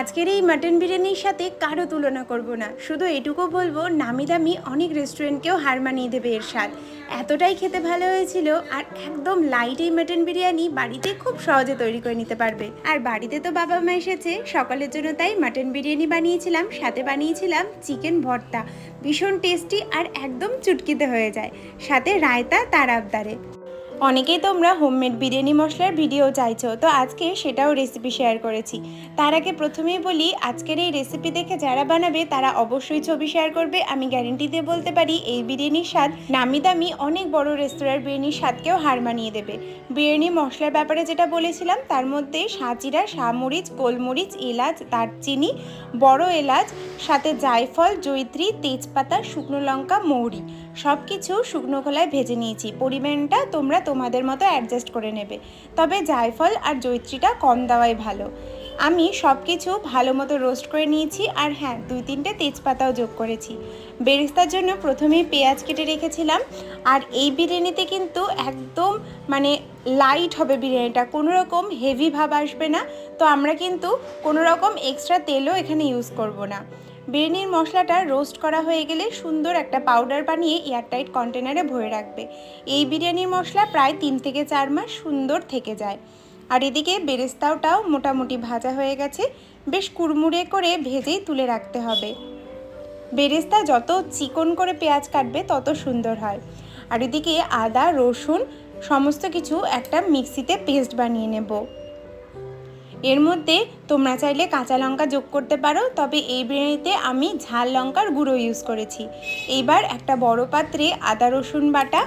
আজকের এই মাটন বিরিয়ানির সাথে কারও তুলনা করব না। শুধু এটুকু বলব, নামি দামি অনেক রেস্টুরেন্টকেও হার মানিয়ে দেবে এর স্বাদ। এতটাই খেতে ভালো হয়েছিল আর একদম লাইট এই মাটন বিরিয়ানি বাড়িতে খুব সহজে তৈরি করে নিতে পারবে। আর বাড়িতে তো বাবা মা এসেছে, সকালের জন্য তাই মাটন বিরিয়ানি বানিয়েছিলাম, সাথে বানিয়েছিলাম চিকেন ভর্তা। ভীষণ টেস্টি আর একদম চুটকিতে হয়ে যায়। সাথে রায়তা তার আবদারে। অনেকেই তোমরা হোমমেড বিরিয়ানি মশলার ভিডিও চাইছো, তো আজকে সেটাও রেসিপি শেয়ার করেছি। তার আগে প্রথমেই বলি, আজকের এই রেসিপি দেখে যারা বানাবে, তারা অবশ্যই ছবি শেয়ার করবে। আমি গ্যারেন্টি দিয়ে বলতে পারি, এই বিরিয়ানির স্বাদ নামি দামি অনেক বড় রেস্তোরাঁর বিরিয়ানির স্বাদকেও হার মানিয়ে দেবে। বিরিয়ানি মশলার ব্যাপারে যেটা বলেছিলাম, তার মধ্যে সাজিরা শামরিচ গোলমরিচ, এলাচ, দারচিনি, বড় এলাচ, সাথে জায়ফল জৈত্রী তেজপাতা, শুকনো লঙ্কা, মৌরি। সব কিছু শুকনো খোলায় ভেজে নিয়েছি। পরিমাণটা তোমরা তোমাদের মতো অ্যাডজাস্ট করে নেবে। তবে জায়ফল আর জৈত্রীটা কম দেওয়াই ভালো। আমি সব কিছু ভালো মতো রোস্ট করে নিয়েছি আর হ্যাঁ দুই তিনটে তেজপাতাও যোগ করেছি। বেরেস্তার জন্য প্রথমেই পেঁয়াজ কেটে রেখেছিলাম। আর এই বিরিয়ানিতে কিন্তু একদম মানে লাইট হবে বিরিয়ানিটা। কোনো রকম হেভি ভাব আসবে না। তো আমরা কিন্তু কোনো রকম এক্সট্রা তেলও এখানে ইউজ করব না। বিরিয়ানির মশলাটা রোস্ট করা হয়ে গেলে সুন্দর একটা পাউডার বানিয়ে এয়ারটাইট কন্টেনারে ভরে রাখবে। এই বিরিয়ানির মশলা প্রায় তিন থেকে চার মাস সুন্দর থেকে যায়। আর এদিকে বেরেস্তাওটাও মোটামুটি ভাজা হয়ে গেছে। বেশ কুড়মুড়ে করে ভেজেই তুলে রাখতে হবে। বেরেস্তা যত চিকন করে পেঁয়াজ কাটবে, তত সুন্দর হয়। আর এদিকে আদা, রসুন, সমস্ত কিছু একটা মিক্সিতে পেস্ট বানিয়ে নেব। এর মধ্যে তোমরা চাইলে কাঁচা লঙ্কা যোগ করতে পারো, তবে এই বিরিয়ানিতে আমি ঝাল লঙ্কার গুঁড়ো ইউজ করেছি। এইবার একটা বড় পাত্রে আদা, রসুন বাটা,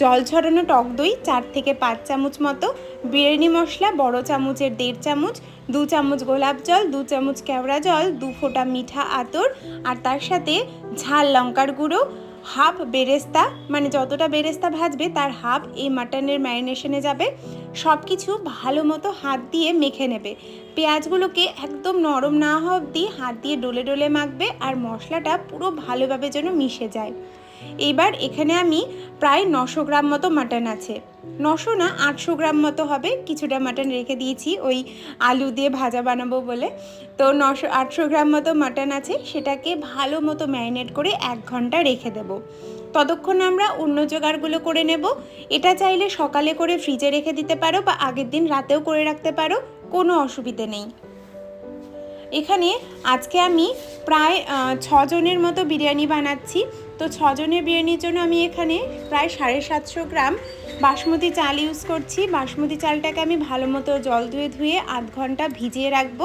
জল ছড়ানো টক দই, চার থেকে পাঁচ চামচ মতো বিরিয়ানি মশলা, বড় চামচের দেড় চামচ, দু চামচ গোলাপ জল, দু চামচ কেওড়া জল, দু ফোঁটা মিঠা আতর, আর তার সাথে ঝাল লঙ্কার গুঁড়ো হাফ বেরেস্তা মানে যতটা বেরেস্তা ভাজবে তার হাফ এই মাটনের ম্যারিনেশনে যাবে। সব কিছু ভালো মতো হাত দিয়ে মেখে নেবে। পেঁয়াজগুলোকে একদম নরম না হওয়া অবধি হাত দিয়ে ডলে ডলে মাখবে আর মশলাটা পুরো ভালোভাবে যেন মিশে যায়। এইবার এখানে আমি প্রায় নশো গ্রাম মতো মাটন আছে। নশো না আটশো গ্রাম মতো হবে। কিছুটা মাটন রেখে দিয়েছি। ওই আলু দিয়ে ভাজা বানাবো বলে। তো নশো আটশো গ্রাম মতো মাটন আছে। সেটাকে ভালো মতো ম্যারিনেট করে এক ঘণ্টা রেখে দেব। ততক্ষণ আমরা অন্য জোগাড়গুলো করে নেব। এটা চাইলে সকালে করে ফ্রিজে রেখে দিতে পারো বা আগের দিন রাতেও করে রাখতে পারো। কোনো অসুবিধে নেই। এখানে আজকে আমি প্রায় ছজনের মতো বিরিয়ানি বানাচ্ছি। তো ছজনের বিরিয়ানির জন্য আমি এখানে প্রায় সাড়ে সাতশো গ্রাম বাসমতি চাল ইউজ করছি। বাসমতি চালটাকে আমি ভালো মতো জল ধুয়ে ধুয়ে আধ ঘণ্টা ভিজিয়ে রাখব।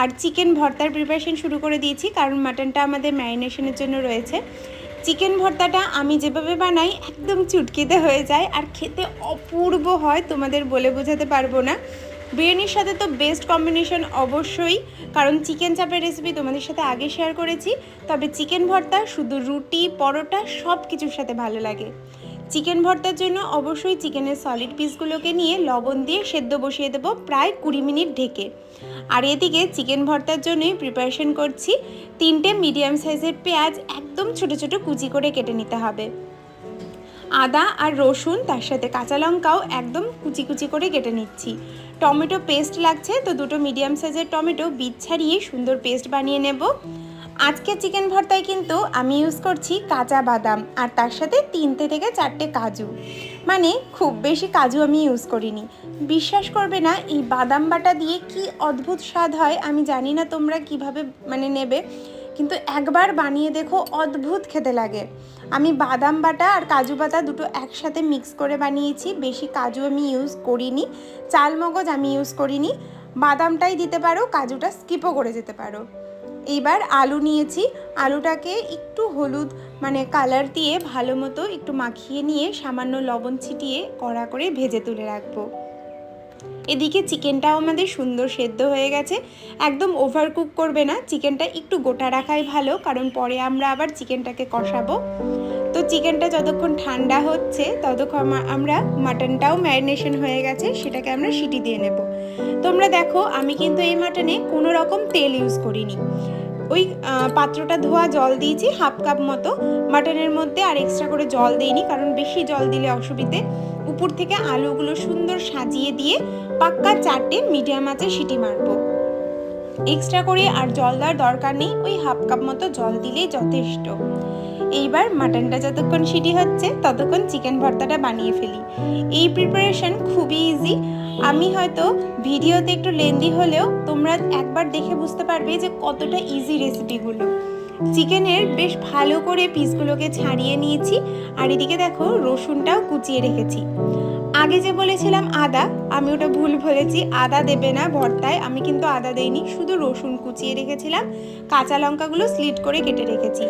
আর চিকেন ভর্তার প্রিপারেশন শুরু করে দিয়েছি, কারণ মাটনটা আমাদের ম্যারিনেশনের জন্য রয়েছে। চিকেন ভর্তাটা আমি যেভাবে বানাই, একদম চুটকিতে হয়ে যায়, আর খেতে অপূর্ব হয়, তোমাদের বলে বোঝাতে পারব না। বিরিয়ানির সাথে তো বেস্ট কম্বিনেশন অবশ্যই, কারণ চিকেন চাপের রেসিপি তোমাদের সাথে আগে শেয়ার করেছি, তবে চিকেন ভর্তা, শুধু রুটি, পরোটা সব কিছুর সাথে ভালো লাগে। চিকেন ভর্তার জন্য অবশ্যই চিকেনের সলিড পিসগুলোকে নিয়ে লবণ দিয়ে সেদ্ধ বসিয়ে দেবো প্রায় কুড়ি মিনিট ঢেকে। আর এদিকে চিকেন ভর্তার জন্যই প্রিপারেশন করছি তিনটে মিডিয়াম সাইজের পেঁয়াজ একদম ছোট ছোট কুচি করে কেটে নিতে হবে। আদা আর রসুন, তার সাথে কাঁচা লঙ্কাও একদম কুচি কুচি করে কেটে নিচ্ছি। টমেটো পেস্ট লাগছে, তো দুটো মিডিয়াম সাইজের টমেটো বীজ ছাড়িয়ে সুন্দর পেস্ট বানিয়ে নেব। আজকে চিকেন ভর্তায় কিন্তু আমি ইউজ করছি কাঁচা বাদাম, আর তার সাথে তিনটে থেকে চারটে কাজু। মানে খুব বেশি কাজু আমি ইউজ করিনি। বিশ্বাস করবে না, এই বাদাম বাটা দিয়ে কি অদ্ভুত স্বাদ হয়, আমি জানি না তোমরা কীভাবে মানে নেবে। কিন্তু একবার বানিয়ে দেখো অদ্ভুত খেতে লাগে। আমি বাদাম বাটা আর কাজু বাটা দুটো একসাথে মিক্স করে বানিয়েছি। বেশি কাজু আমি ইউজ করিনি, চাল মগজ আমি ইউজ করিনি। বাদামটাই দিতে পারো, কাজুটা স্কিপও করে যেতে পারো। এইবার আলু নিয়েছি। আলুটাকে একটু হলুদ মানে কালার দিয়ে ভালো মতো একটু মাখিয়ে নিয়ে সামান্য লবণ ছিটিয়ে কড়া করে ভেজে তুলে রাখব। এদিকে চিকেনটাও আমাদের সুন্দর সেদ্ধ হয়ে গেছে। একদম ওভার কুক করবে না, চিকেনটা একটু গোটা রাখাই ভালো, কারণ পরে আমরা আবার চিকেনটাকে কষাবো। তো চিকেনটা যতক্ষণ ঠান্ডা হচ্ছে, ততক্ষণ আমা- আমরা মাটনটাও ম্যারিনেশন হয়ে গেছে, সেটাকে আমরা সিটি দিয়ে নেব। তোমরা দেখো, আমি কিন্তু এই মাটনে কোনো রকম তেল ইউজ করিনি। ওই পাত্রটা ধোয়া জল দিয়েছি, হাফ কাপ মতো। মাটনের মধ্যে আর এক্সট্রা করে জল দিইনি, কারণ বেশি জল দিলে অসুবিধে। উপর থেকে আলুগুলো সুন্দর সাজিয়ে দিয়ে পাক্কা চারটে মিডিয়াম আঁচে সিটি মারবো। এক্সট্রা করে আর জল দেওয়ার দরকার নেই, ওই হাফ কাপ মতো জল দিলেই যথেষ্ট। এইবার মাটনটা যতক্ষণ সিটি হচ্ছে, ততক্ষণ চিকেন ভর্তাটা বানিয়ে ফেলি। এই প্রিপারেশন খুবই ইজি আমি হয়তো ভিডিওতে একটু লেন্দি হলেও তোমরা একবার দেখে বুঝতে পারবে যে কতটা ইজি রেসিপিগুলো চিকেনের বেশ ভালো করে পিসগুলোকে ছাড়িয়ে নিয়েছি, আর এদিকে দেখো রসুনটাও কুচিয়ে রেখেছি। আগে যে বলেছিলাম আদা, আমি ওটা ভুল বলেছি, আদা দেবে না ভর্তায়, আমি কিন্তু আদা দেইনি, শুধু রসুন কুচিয়ে রেখেছিলাম, কাঁচা লঙ্কাগুলো স্লিট করে কেটে রেখেছি।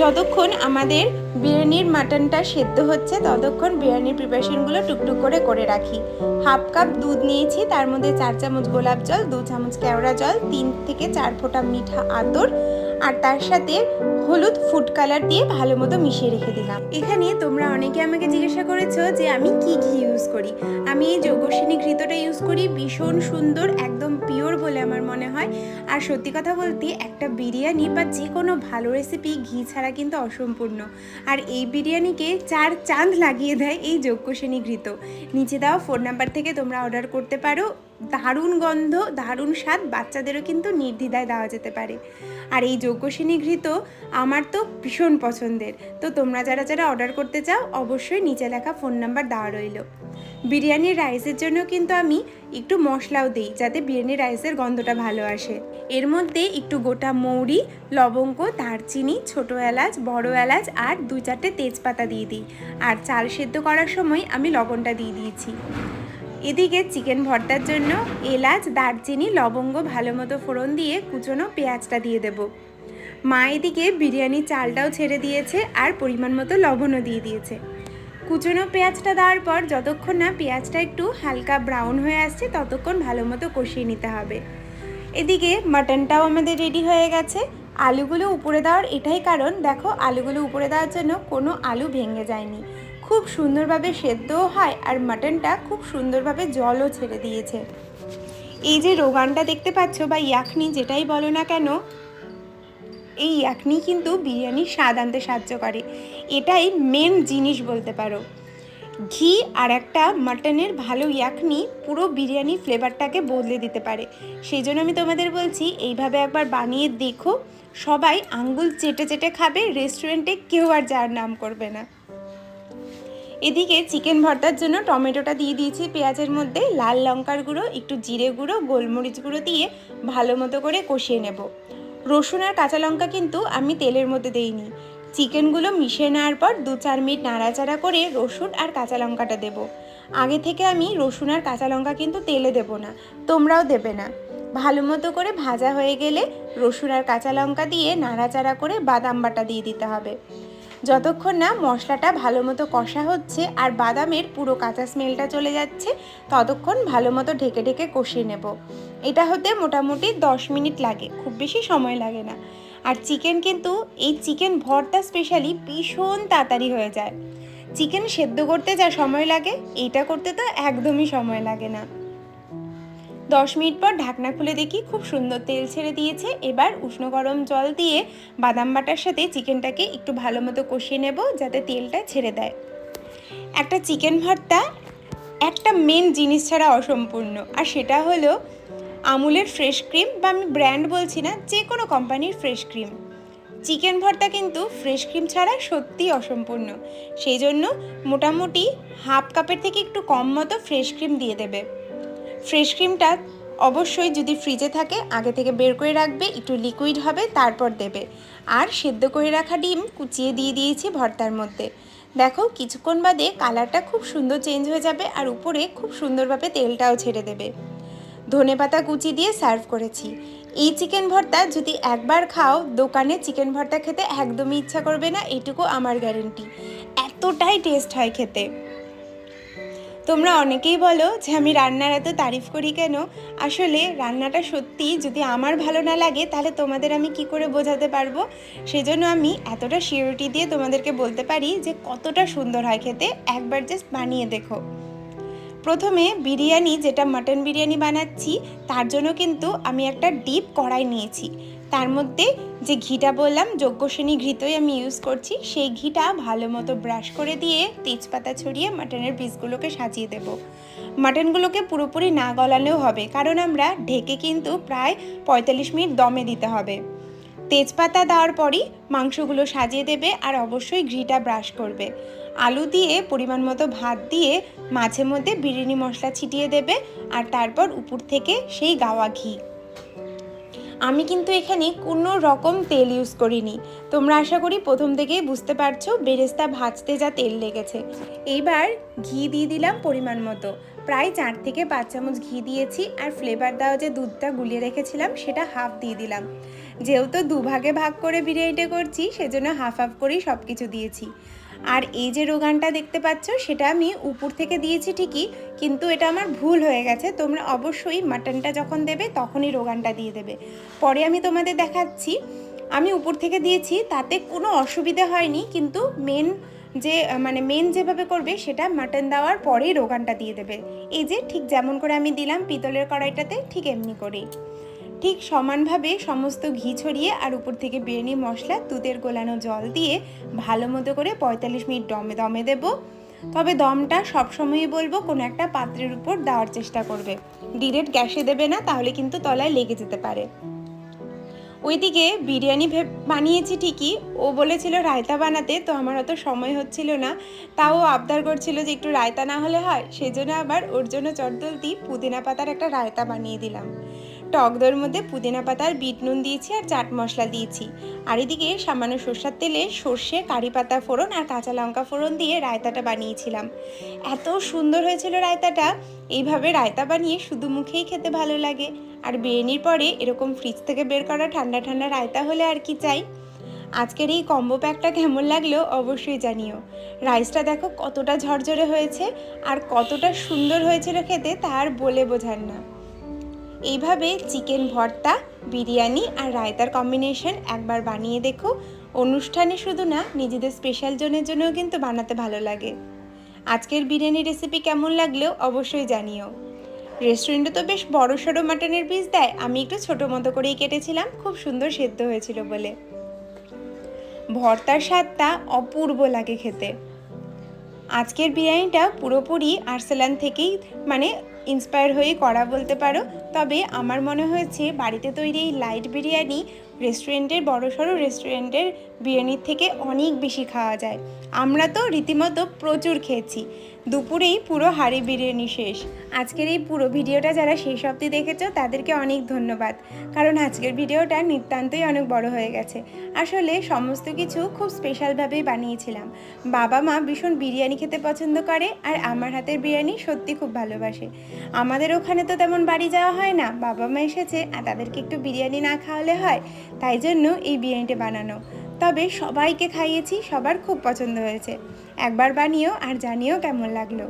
যতক্ষণ আমাদের বিরিয়ানির মাটনটা সেদ্ধ হচ্ছে, ততক্ষণ বিরিয়ানির প্রিপারেশনগুলো টুকটুক করে করে রাখি। হাফ কাপ দুধ নিয়েছি, তার মধ্যে চার চামচ গোলাপ জল, দু চামচ কেওড়া জল, তিন থেকে চার ফোঁটা মিঠা আতর, আর তার সাথে হলুদ ফুড কালার দিয়ে ভালো মতো মিশিয়ে রেখে দিলাম। এখানে তোমরা অনেকে আমাকে জিজ্ঞাসা করেছ যে আমি কি ঘি ইউজ করি। আমি এই যোগসিনী ঘৃতটা ইউজ করি ভীষণ সুন্দর, একদম পিওর বলে আমার মনে হয়। আর সত্যি কথা বলতে একটা বিরিয়ানি বা যে কোনো ভালো রেসিপি ঘি ছাড়া কিন্তু অসম্পূর্ণ। আর এই বিরিয়ানিকে চার চাঁদ লাগিয়ে দেয় এই যজ্ঞসেনী ঘৃত। নিচে দেওয়া ফোন নাম্বার থেকে তোমরা অর্ডার করতে পারো। দারুণ গন্ধ, দারুণ স্বাদ বাচ্চাদেরও কিন্তু নির্দ্বিধায় দেওয়া যেতে পারে। আর এই যজ্ঞসেনী ঘৃত আমার তো ভীষণ পছন্দের। তো তোমরা যারা যারা অর্ডার করতে চাও, অবশ্যই নিচে লেখা ফোন নাম্বার দেওয়া রইল। বিরিয়ানির রাইসের জন্য কিন্তু আমি একটু মশলাও দিই, যাতে বিরিয়ানির রাইসের গন্ধটা ভালো আসে। এর মধ্যে একটু গোটা মৌরি, লবঙ্গ, দারচিনি, ছোট এলাচ, বড় এলাচ আর দুই চারটে তেজপাতা দিয়ে দিই। আর চাল সেদ্ধ করার সময় আমি লবণটা দিয়ে দিয়েছি। এদিকে চিকেন ভর্তার জন্য এলাচ, দারচিনি, লবঙ্গ ভালো মতো ফোড়ন দিয়ে কুচনো পেঁয়াজটা দিয়ে দেব। মা এদিকে বিরিয়ানির চালটাও ছেড়ে দিয়েছে আর পরিমাণ মতো লবণও দিয়ে দিয়েছে। কুচনো পেঁয়াজটা দেওয়ার পর যতক্ষণ না পেঁয়াজটা একটু হালকা ব্রাউন হয়ে আসছে, ততক্ষণ ভালো মতো কষিয়ে নিতে হবে। এদিকে মাটনটাও আমাদের রেডি হয়ে গেছে। আলুগুলো উপরে দেওয়ার এটাই কারণ, দেখো আলুগুলো উপরে দেওয়ার জন্য কোনো আলু ভেঙে যায়নি। খুব সুন্দরভাবে সেদ্ধও হয় আর মাটনটা খুব সুন্দরভাবে জলও ছেড়ে দিয়েছে। এই যে রোগানটা দেখতে পাচ্ছ বা ইয়াখনি যেটাই বলো না কেন এই ইয়াখনি কিন্তু বিরিয়ানির স্বাদ আনতে সাহায্য করে। এটাই মেন জিনিস বলতে পারো। ঘি আর একটা মাটনের ভালো ইয়াকনি পুরো বিরিয়ানি ফ্লেভারটাকে বদলে দিতে পারে। সেই জন্য আমি তোমাদের বলছি, এইভাবে একবার বানিয়ে দেখো। সবাই আঙ্গুল চেটে চেটে খাবে রেস্টুরেন্টে কেউ আর যার নাম করবে না। এদিকে চিকেন ভর্তার জন্য টমেটোটা দিয়ে দিয়েছি পেঁয়াজের মধ্যে, লাল লঙ্কার গুঁড়ো, একটু জিরে গুঁড়ো, গোলমরিচ গুঁড়ো দিয়ে ভালো মতো করে কষিয়ে নেব। রসুন আর কাঁচা লঙ্কা কিন্তু আমি তেলের মধ্যে দেইনি। চিকেনগুলো মিশিয়ে নেওয়ার পর দু চার মিনিট নাড়াচাড়া করে রসুন আর কাঁচা লঙ্কাটা দেবো। আগে থেকে আমি রসুন আর কাঁচা লঙ্কা কিন্তু তেলে দেব না, তোমরাও দেবে না। ভালো মতো করে ভাজা হয়ে গেলে রসুন আর কাঁচা লঙ্কা দিয়ে নাড়াচাড়া করে বাদাম বাটা দিয়ে দিতে হবে। যতক্ষণ না মশলাটা ভালো মতো কষা হচ্ছে আর বাদামের পুরো কাঁচা স্মেলটা চলে যাচ্ছে, ততক্ষণ ভালো মতো ঢেকে ঢেকে কষিয়ে নেব। এটা হতে মোটামুটি দশ মিনিট লাগে, খুব বেশি সময় লাগে না। আর চিকেন কিন্তু, এই চিকেন ভর্তা স্পেশালি ভীষণ তাড়াতাড়ি হয়ে যায়। চিকেন সেদ্ধ করতে যা সময় লাগে, এইটা করতে তো একদমই সময় লাগে না। দশ মিনিট পর ঢাকনা খুলে দেখি খুব সুন্দর তেল ছেড়ে দিয়েছে। এবার উষ্ণ গরম জল দিয়ে বাদাম বাটার সাথে চিকেনটাকে একটু ভালো মতো কষিয়ে নেব যাতে তেলটা ছেড়ে দেয়। একটা চিকেন ভর্তা একটা মেন জিনিস ছাড়া অসম্পূর্ণ। আর সেটা হলো আমুলের ফ্রেশ ক্রিম বা আমি ব্র্যান্ড বলছি না যে কোনো কোম্পানির ফ্রেশ ক্রিম চিকেন ভর্তা কিন্তু ফ্রেশ ক্রিম ছাড়া সত্যিই অসম্পূর্ণ। সেই জন্য মোটামুটি হাফ কাপের থেকে একটু কম মতো ফ্রেশ ক্রিম দিয়ে দেবে। ফ্রেশ ক্রিমটা অবশ্যই যদি ফ্রিজে থাকে, আগে থেকে বের করে রাখবে, একটু লিকুইড হবে, তারপর দেবে। আর সেদ্ধ করে রাখা ডিম কুচিয়ে দিয়ে দিয়েছি ভর্তার মধ্যে। দেখো, কিছুক্ষণ বাদে কালারটা খুব সুন্দর চেঞ্জ হয়ে যাবে আর উপরে খুব সুন্দরভাবে তেলটাও ছেড়ে দেবে। ধনে পাতা কুচি দিয়ে সার্ভ করেছি। এই চিকেন ভর্তা যদি একবার খাও, দোকানে চিকেন ভর্তা খেতে একদমই ইচ্ছা করবে না, এটুকু আমার গ্যারেন্টি এতটাই টেস্ট হয় খেতে। তোমরা অনেকেই বলো যে আমি রান্নার এত তারিফ করি কেন? আসলে রান্নাটা সত্যি যদি আমার ভালো না লাগে তাহলে তোমাদের আমি কি করে বোঝাতে পারব? সেজন্য আমি এতটা শিওরিটি দিয়ে তোমাদেরকে বলতে পারি যে কতটা সুন্দর হয় খেতে। একবার জাস্ট বানিয়ে দেখো। প্রথমে বিরিয়ানি যেটা মাটন বিরিয়ানি বানাচ্ছি তার জন্য কিন্তু আমি একটা ডিপ কড়াই নিয়েছি। তার মধ্যে যে ঘিটা বললাম যজ্ঞশ্রেণী ঘিতই আমি ইউজ করছি, সেই ঘিটা ভালো মতো ব্রাশ করে দিয়ে তেজপাতা ছড়িয়ে মাটনের পিসগুলোকে সাজিয়ে দেব। মাটনগুলোকে পুরোপুরি না গলালেও হবে, কারণ আমরা ঢেকে কিন্তু প্রায় পঁয়তাল্লিশ মিনিট দমে দিতে হবে। তেজপাতা দেওয়ার পরই মাংসগুলো সাজিয়ে দেবে আর অবশ্যই ঘিটা ব্রাশ করবে। আলু দিয়ে পরিমাণ মতো ভাত দিয়ে মাঝে মধ্যে বিরিয়ানি মশলা ছিটিয়ে দেবে, আর তারপর উপর থেকে সেই গাওয়া ঘি। আমি কিন্তু এখানে কোনো রকম তেল ইউজ করিনি। তোমরা আশা করি প্রথম থেকেই বুঝতে পারছ বেরেস্তা ভাজতে যা তেল লেগেছে। এইবার ঘি দিয়ে দিলাম পরিমাণ মতো। প্রায় চার থেকে পাঁচ চামচ ঘি দিয়েছি আর ফ্লেভার দেওয়া যে দুধটা গুলিয়ে রেখেছিলাম সেটা হাফ দিয়ে দিলাম। যেহেতু দুভাগে ভাগ করে বিরিয়ানিটা করছি, সেজন্য হাফ হাফ করেই সব কিছু দিয়েছি। আর এই যে রোগানটা দেখতে পাচ্ছ, সেটা আমি উপর থেকে দিয়েছি ঠিকই, কিন্তু এটা আমার ভুল হয়ে গেছে। তোমরা অবশ্যই মাটনটা যখন দেবে, তখনই রোগানটা দিয়ে দেবে। পরে আমি তোমাদের দেখাচ্ছি। আমি উপর থেকে দিয়েছি, তাতে কোনো অসুবিধা হয়নি, কিন্তু মেন যে মানে মেন যেভাবে করবে, সেটা মাটন দেওয়ার পরেই রোগানটা দিয়ে দেবে। এই যে ঠিক যেমন করে আমি দিলাম পিতলের কড়াইটাতে, ঠিক এমনি করেই। ঠিক সমানভাবে সমস্ত ঘি ছড়িয়ে আর উপর থেকে বিরিয়ানি মশলা, দুধের গোলানো জল দিয়ে ভালো মতো করে পঁয়তাল্লিশ মিনিট দমে দমে দেবো। তবে দমটা সবসময়ই বলব কোনো একটা পাত্রের উপর দেওয়ার চেষ্টা করবে। ডিরেক্ট গ্যাসে দেবে না, তাহলে কিন্তু তলায় লেগে যেতে পারে। ওইদিকে বিরিয়ানি বানিয়েছি ঠিকই, ও বলেছিল রায়তা বানাতে, তো আমার অত সময় হচ্ছিল না। তাও আবদার করছিল যে একটু রায়তা না হলে হয়, সেজন্য আবার ওর জন্য চটদলতি পুদিনা পাতার একটা রায়তা বানিয়ে দিলাম। টক দইয়ের মধ্যে পুদিনা পাতার বিট নুন দিয়েছি আর চাট মশলা দিয়েছি। আর এদিকে সামান্য সর্ষার তেলে সর্ষে, কারি পাতা ফোড়ন আর কাঁচা লঙ্কা ফোড়ন দিয়ে রায়তাটা বানিয়েছিলাম। এত সুন্দর হয়েছিল রায়তাটা। এইভাবে রায়তা বানিয়ে শুধু মুখেই খেতে ভালো লাগে। আর বিরিয়ানির পরে এরকম ফ্রিজ থেকে বের করা ঠান্ডা ঠান্ডা রায়তা হলে আর কি চাই। আজকের এই কম্বো প্যাকটা কেমন লাগল অবশ্যই জানিও। রাইসটা দেখো কতটা ঝরঝরে হয়েছে আর কতটা সুন্দর হয়েছিল খেতে তার বলে বোঝার না। এইভাবে চিকেন ভর্তা, বিরিয়ানি আর রায়তার কম্বিনেশন একবার বানিয়ে দেখো। অনুষ্ঠানে শুধু না, নিজেদের স্পেশাল জনের জন্যও কিন্তু বানাতে ভালো লাগে। আজকের বিরিয়ানি রেসিপি কেমন লাগলেও অবশ্যই জানিও। রেস্টুরেন্টে তো বেশ বড় সড়ো মাটনের পিস দেয়। আমি একটু ছোটো মতো করেই কেটেছিলাম, খুব সুন্দর সেদ্ধ হয়েছিল বলে। ভর্তার স্বাদটা অপূর্ব লাগে খেতে। আজকের বিরিয়ানিটা পুরোপুরি আর্সেলান থেকেই মানে ইন্সপায়ার হয়ে করা বলতে পারো। তবে আমার মনে হয়েছে বাড়িতে তৈরি এই লাইট বিরিয়ানি রেস্টুরেন্টের বড়সড় রেস্টুরেন্টের বিরিয়ানির থেকে অনেক বেশি খাওয়া যায়। আমরা তো রীতিমতো প্রচুর খেয়েছি। দুপুরেই পুরো হাঁড়ি বিরিয়ানি শেষ। আজকের এই পুরো ভিডিওটা যারা শেষ অবধি দেখেছ, তাদেরকে অনেক ধন্যবাদ। কারণ আজকের ভিডিওটা নিতান্তই অনেক বড় হয়ে গেছে। আসলে সমস্ত কিছু খুব স্পেশালভাবেই বানিয়েছিলাম। বাবা মা ভীষণ বিরিয়ানি খেতে পছন্দ করে আর আমার হাতের বিরিয়ানি সত্যি খুব ভালোবাসে। আমাদের ওখানে তো তেমন বাড়ি যাওয়া হয় না। বাবা মা এসেছে আর তাদেরকে একটু বিরিয়ানি না খাওয়ালে হয়, তাই জন্য এই বিরিয়ানিটা বানানো। তবে সবাইকে খাইয়েছি, সবার খুব পছন্দ হয়েছে। একবার বানিও আর জানিও কেমন লাগল।